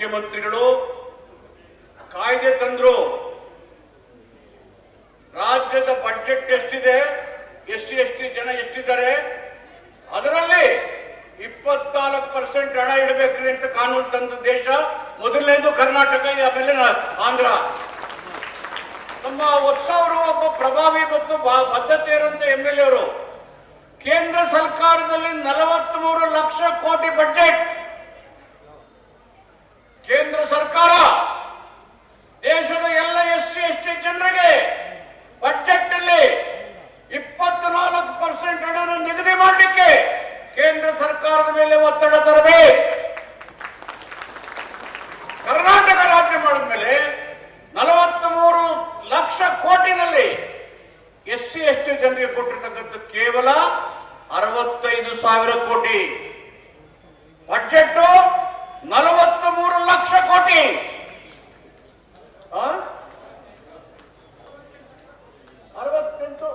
ಮುಖ್ಯಮಂತ್ರಿಗಳು, ಕಾಯ್ದೆ ತಂದ್ರು. ರಾಜ್ಯದ ಬಜೆಟ್ ಎಷ್ಟಿದೆ ಎಸ್ ಸಿ ಎಸ್ ಟಿ ಜನ ಎಷ್ಟಿದ್ದಾರೆ, ಅದರಲ್ಲಿ ಇಪ್ಪತ್ನಾಲ್ಕು ಪರ್ಸೆಂಟ್ ಹಣ ಇಡಬೇಕ್ರಿ ಅಂತ ಕಾನೂನು ತಂದ ದೇಶ, ಮೊದಲನೇದು ಕರ್ನಾಟಕ, ಆಮೇಲೆ ಆಂಧ್ರ. ನಮ್ಮ ಉತ್ಸವರು ಒಬ್ಬ ಪ್ರಭಾವಿ ಮತ್ತು ಬದ್ಧತೆ ಇರುವಂತ ಎಂ ಎಲ್ ಅವರು, ಕೇಂದ್ರ ಸರ್ಕಾರದಲ್ಲಿ ನಲವತ್ಮೂರು ಲಕ್ಷ ಕೋಟಿ ಬಡ್ಜೆಟ್ ಕೇಂದ್ರ ಸರ್ಕಾರ ದೇಶದ ಎಲ್ಲ ಎಸ್ ಸಿ ಎಸ್ ಟಿ ಜನರಿಗೆ ಬಜೆಟ್ ಅಲ್ಲಿ ಇಪ್ಪತ್ನಾಲ್ಕು ಪರ್ಸೆಂಟ್ ಹಣನ ನಿಗದಿ ಮಾಡಲಿಕ್ಕೆ ಕೇಂದ್ರ ಸರ್ಕಾರದ ಮೇಲೆ ಒತ್ತಡ ತರಬೇಕು ಕರ್ನಾಟಕ ರಾಜ್ಯ ಮಾಡಿದ್ಮೇಲೆ ನಲವತ್ತ್ ಮೂರು ಲಕ್ಷ ಕೋಟಿನಲ್ಲಿ ಎಸ್ ಸಿ ಎಸ್ ಟಿ ಜನರಿಗೆ ಕೊಟ್ಟಿರ್ತಕ್ಕಂಥ ಕೇವಲ ಅರವತ್ತೈದು ಸಾವಿರ ಕೋಟಿ. ಬಜೆಟ್ ನಲವತ್ತ್ ಮೂರು ಲಕ್ಷ ಕೋಟಿ? ಅರವತ್ತೆಂಟು.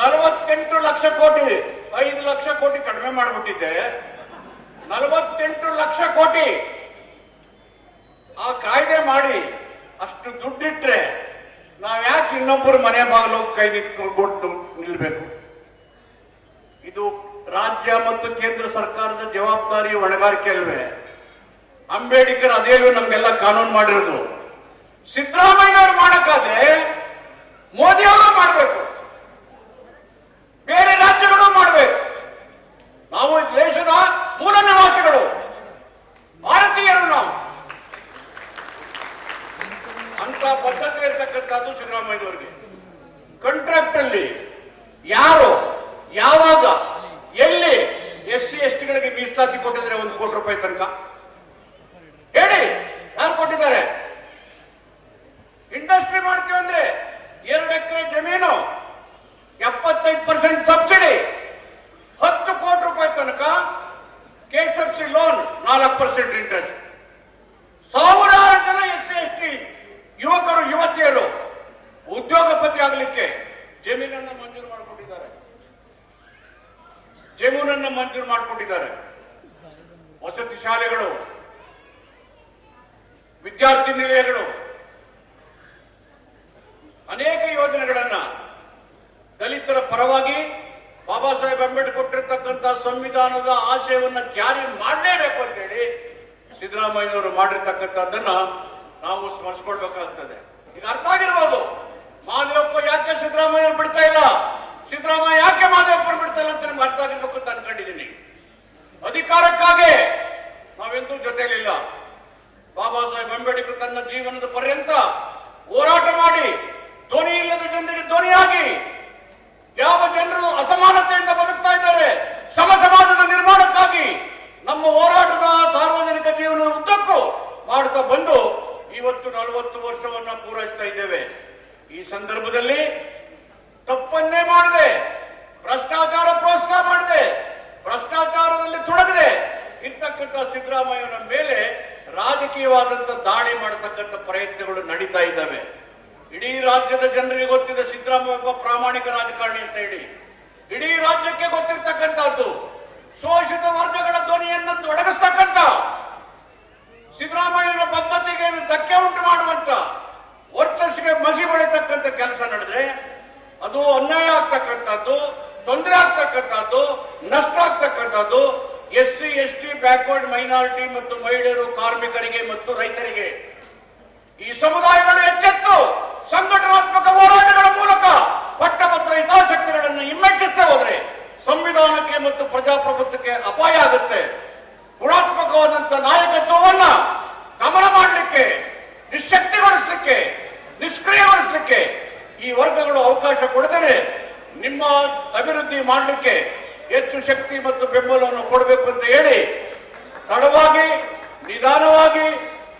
ನಲವತ್ತೆಂಟು ಲಕ್ಷ ಕೋಟಿ. ಐದು ಲಕ್ಷ ಕೋಟಿ ಕಡಿಮೆ ಮಾಡಿಬಿಟ್ಟಿದ್ದೆ. ನಲವತ್ತೆಂಟು ಲಕ್ಷ ಕೋಟಿ. ಆ ಕಾಯ್ದೆ ಮಾಡಿ ಅಷ್ಟು ದುಡ್ಡಿಟ್ರೆ ನಾವ್ಯಾಕೆ ಇನ್ನೊಬ್ಬರು ಮನೆ ಬಾಗಿಲು ಕೈ ಬಿಟ್ಟು ಕೊಟ್ಟು ನಿಲ್ಬೇಕು? ರಾಜ್ಯ ಮತ್ತು ಕೇಂದ್ರ ಸರ್ಕಾರದ ಜವಾಬ್ದಾರಿ ಹೊಣೆಗಾರಿಕೆ ಅಲ್ವೇ? ಅಂಬೇಡ್ಕರ್ ಅದೇ ನಮ್ಗೆಲ್ಲ ಕಾನೂನು ಮಾಡಿರೋದು. ಸಿದ್ದರಾಮಯ್ಯನವ್ರು ಮಾಡಕ್ಕಾದ್ರೆ ಮೋದಿ ಅವರು ಮಾಡಬೇಕು ಬೇರೆ ರಾಜ್ಯಗಳು ಮಾಡಬೇಕು ನಾವು ಈ ದೇಶದ ಮೂಲ ನಿವಾಸಿಗಳು ಭಾರತೀಯರು ನಾವು ಅಂತ ಬದ್ಧತೆ ಇರತಕ್ಕಂಥದ್ದು ಸಿದ್ದರಾಮಯ್ಯನವರಿಗೆ ಕಾಂಟ್ರಾಕ್ಟ್ ಅಲ್ಲಿ ಯಾರು ಯಾವಾಗ ಎಲ್ಲಿ ಎಸ್ ಸಿ ಮೀಸಲಾತಿ ಕೊಟ್ಟಿದ್ರೆ ಒಂದು ಕೋಟಿ ರೂಪಾಯಿ ತನಕ. ಹೇಳಿ, ಯಾರು ಕೊಟ್ಟಿದ್ದಾರೆ? ಇಂಡಸ್ಟ್ರಿ ಮಾಡ್ತೀವಿ ಅಂದ್ರೆ ಎರಡು ಎಕರೆ ಜಮೀನು, ಎಪ್ಪತ್ತೈದು ಪರ್ಸೆಂಟ್ ಸಬ್ಸಿಡಿ ಹತ್ತು ಕೋಟಿ ರೂಪಾಯಿ ತನಕ ಕೆಎಸ್ಎಫ್ಸಿ ಲೋನ್ ನಾಲ್ಕು ಪರ್ಸೆಂಟ್ ಇಂಟ್ರೆಸ್ಟ್ ಸಾವಿರಾರು ಜನ ಎಸ್ ಸಿ, ಎಸ್ ಟಿ ಯುವಕರು, ಯುವತಿಯರು ಉದ್ಯೋಗಪತಿ ಆಗಲಿಕ್ಕೆ ಜಮೀನನ್ನು ಮಂಜೂರು ಮಾಡಿಕೊಟ್ಟಿದ್ದಾರೆ ಜಮೀನನ್ನು ಮಂಜೂರು ಮಾಡಿಕೊಂಡಿದ್ದಾರೆ. ವಸತಿ ಶಾಲೆಗಳು, ವಿದ್ಯಾರ್ಥಿ ನಿಲಯಗಳು, ಅನೇಕ ಯೋಜನೆಗಳನ್ನ ದಲಿತರ ಪರವಾಗಿ ಬಾಬಾ ಸಾಹೇಬ್ ಅಂಬೇಡ್ಕರ್ ಕೊಟ್ಟಿರ್ತಕ್ಕಂಥ ಸಂವಿಧಾನದ ಆಶಯವನ್ನ ಜಾರಿ ಮಾಡಲೇಬೇಕು ಅಂತೇಳಿ ಸಿದ್ದರಾಮಯ್ಯನವರು ಮಾಡಿರ್ತಕ್ಕಂಥದ್ದನ್ನ ನಾವು ಸ್ಮರಿಸ್ಕೊಳ್ಬೇಕಾಗ್ತದೆ. ಈಗ ಅರ್ಥ ಆಗಿರ್ಬೋದು. ಮಾದೇವಪ್ಪ ಯಾಕೆ ಸಿದ್ದರಾಮಯ್ಯ ಬಿಡ್ತಾ ಇಲ್ಲ ಸಿದ್ದರಾಮಯ್ಯ ಯಾಕೆ ಮಾದೇವಪ್ಪನ ಬಿಡ್ತಾ ಇಲ್ಲ ಅಂತ ನಿಮ್ಗೆ ಅರ್ಥ ಆಗಿರ್ಬೇಕು ಅಂತ ಅನ್ಕೊಂಡಿದ್ದೀನಿ ಅಧಿಕಾರಕ್ಕಾಗಿ ನಾವೆಂದೂ ಜೊತೆಯಲ್ಲಿಲ್ಲ ಬಾಬಾ ಸಾಹೇಬ್ ಅಂಬೇಡ್ಕರ್ ತನ್ನ ಜೀವನದ ಪರ್ಯಂತ ಹೋರಾಟ ಮಾಡಿ ಧ್ವನಿ ಇಲ್ಲದ ಜನರಿಗೆ ಧ್ವನಿಯಾಗಿ ಯಾವ ಜನರು ಅಸಮಾನತೆಯಿಂದ ಬದುಕ್ತಾ ಇದ್ದಾರೆ ಸಮ ಸಮಾಜದ ನಿರ್ಮಾಣಕ್ಕಾಗಿ ನಮ್ಮ ಹೋರಾಟದ ಸಾರ್ವಜನಿಕ ಜೀವನದ ಉದ್ದಕ್ಕೂ ಮಾಡ್ತಾ ಬಂದು ಇವತ್ತು ನಲವತ್ತು ವರ್ಷವನ್ನ ಪೂರೈಸ್ತಾ ಇದ್ದೇವೆ. ಈ ಸಂದರ್ಭದಲ್ಲಿ ರಾಜಕೀಯವಾದಂತ ದಾಳಿ ಮಾಡತಕ್ಕಂಥ ಪ್ರಯತ್ನಗಳು ನಡೀತಾ ಇದ್ದಾವೆ. ಇಡೀ ರಾಜ್ಯದ ಜನರಿಗೆ ಗೊತ್ತಿದೆ ಸಿದ್ದರಾಮಯ್ಯ ಒಬ್ಬ ಪ್ರಾಮಾಣಿಕ ರಾಜಕಾರಣಿ ಅಂತ ಹೇಳಿ. ಇಡೀ ರಾಜ್ಯಕ್ಕೆ ಗೊತ್ತಿರ್ತಕ್ಕಂಥದ್ದು. ಶೋಷಿತ ವರ್ಗಗಳ ಧ್ವನಿಯನ್ನು ತೊಡಗಿಸ್ತಕ್ಕಂಥ ಸಿದ್ದರಾಮಯ್ಯನ ಬದ್ಧತೆಗೆ ಧಕ್ಕೆ ಉಂಟು ಮಾಡುವಂತ ವರ್ಚಸ್ಸಿಗೆ ಮಸಿ ಬೆಳೀತಕ್ಕಂಥ ಕೆಲಸ ನಡೆದ್ರೆ ಅದು ಅನ್ಯಾಯ ಆಗ್ತಕ್ಕಂಥದ್ದು, ತೊಂದರೆ ಆಗ್ತಕ್ಕಂಥದ್ದು, ನಷ್ಟ ಆಗ್ತಕ್ಕಂಥದ್ದು S C S T backward minority ಮತ್ತು ಮಹಿಳೆಯರು, ಕಾರ್ಮಿಕರಿಗೆ ಮತ್ತು ರೈತರಿಗೆ ಈ ಸಮುದಾಯಗಳು ಎಚ್ಚೆತ್ತು ಸಂಘಟನಾತ್ಮಕ ಹೋರಾಟಗಳ ಮೂಲಕ ಪಟ್ಟಭದ್ರ ಹಿತಾಸಕ್ತಿಗಳನ್ನು ಹಿಮ್ಮೆಟ್ಟಿಸ್ತಾ ಹೋದ್ರೆ ಸಂವಿಧಾನಕ್ಕೆ ಮತ್ತು ಪ್ರಜಾಪ್ರಭುತ್ವಕ್ಕೆ ಅಪಾಯ ಆಗುತ್ತೆ. ಗುಣಾತ್ಮಕವಾದಂತ ನಾಯಕತ್ವವನ್ನ ಗಮನ ಮಾಡಲಿಕ್ಕೆ, ನಿಶಕ್ತಿಗೊಳಿಸಲಿಕ್ಕೆ, ನಿಷ್ಕ್ರಿಯಗೊಳಿಸಲಿಕ್ಕೆ ಈ ವರ್ಗಗಳು ಅವಕಾಶ ಕೊಡದರೆ ನಿಮ್ಮ ಅಭಿವೃದ್ಧಿ ಮಾಡಲಿಕ್ಕೆ ಹೆಚ್ಚು ಶಕ್ತಿ ಮತ್ತು ಬೆಂಬಲವನ್ನು ಕೊಡಬೇಕು ಅಂತ ಹೇಳಿ ತಡವಾಗಿ, ನಿಧಾನವಾಗಿ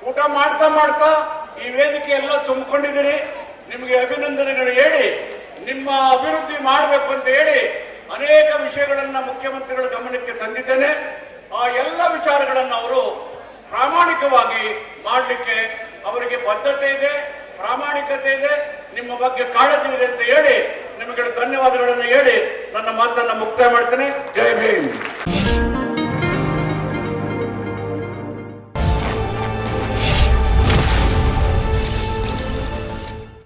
ಊಟ ಮಾಡ್ತಾ ಮಾಡ್ತಾ ಈ ವೇದಿಕೆ ಎಲ್ಲ ತುಂಬಿಕೊಂಡಿದ್ದೀರಿ. ನಿಮಗೆ ಅಭಿನಂದನೆಗಳು ಹೇಳಿ, ನಿಮ್ಮ ಅಭಿವೃದ್ಧಿ ಮಾಡಬೇಕು ಅಂತ ಹೇಳಿ ಅನೇಕ ವಿಷಯಗಳನ್ನ ಮುಖ್ಯಮಂತ್ರಿಗಳ ಗಮನಕ್ಕೆ ತಂದಿದ್ದೇನೆ. ಆ ಎಲ್ಲ ವಿಚಾರಗಳನ್ನು ಅವರು ಪ್ರಾಮಾಣಿಕವಾಗಿ ಮಾಡಲಿಕ್ಕೆ ಅವರಿಗೆ ಬದ್ಧತೆ ಇದೆ, ಪ್ರಾಮಾಣಿಕತೆ ಇದೆ, ನಿಮ್ಮ ಬಗ್ಗೆ ಕಾಳಜಿ ಇದೆ ಅಂತ ಹೇಳಿ ನಿಮಗೆ ಧನ್ಯವಾದಗಳನ್ನು ಹೇಳಿ ನನ್ನ ಮಾತನ್ನು ಮುಕ್ತಾಯ ಮಾಡ್ತೇನೆ. ಜೈ ಭೀಮ್.